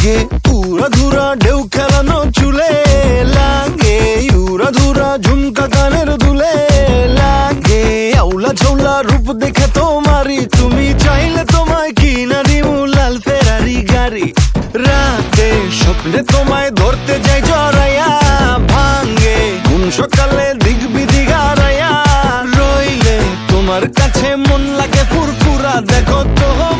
লাগে। উড়া ধুরা ঢেউ খেলানো চুলে লাগে। উড়া ধুরা ঝুমকা গানের দুলে লাগে। আউলা ঝৌলা রূপ দেখে তোমারি তুমি চাইলে তোমায় কিনা দিমু লাল ফেরারি গাড়ি রাতে স্বপ্নে তোমায় ধরতে যাই জড়াইয়া ভাঙ্গে কোন সকালে দিক বিধি গাড়াইয়া রইলে। তোমার কাছে মন লাগে ফুরফুরা, দেখো তোমার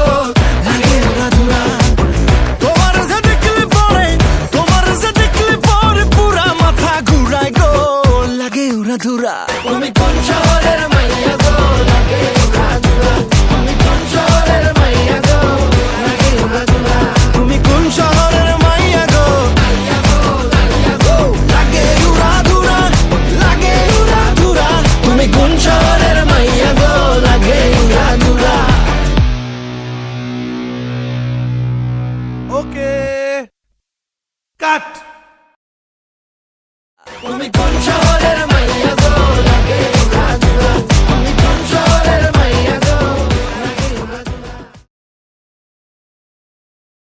ওকে। কাট। তুমি কোন শহরের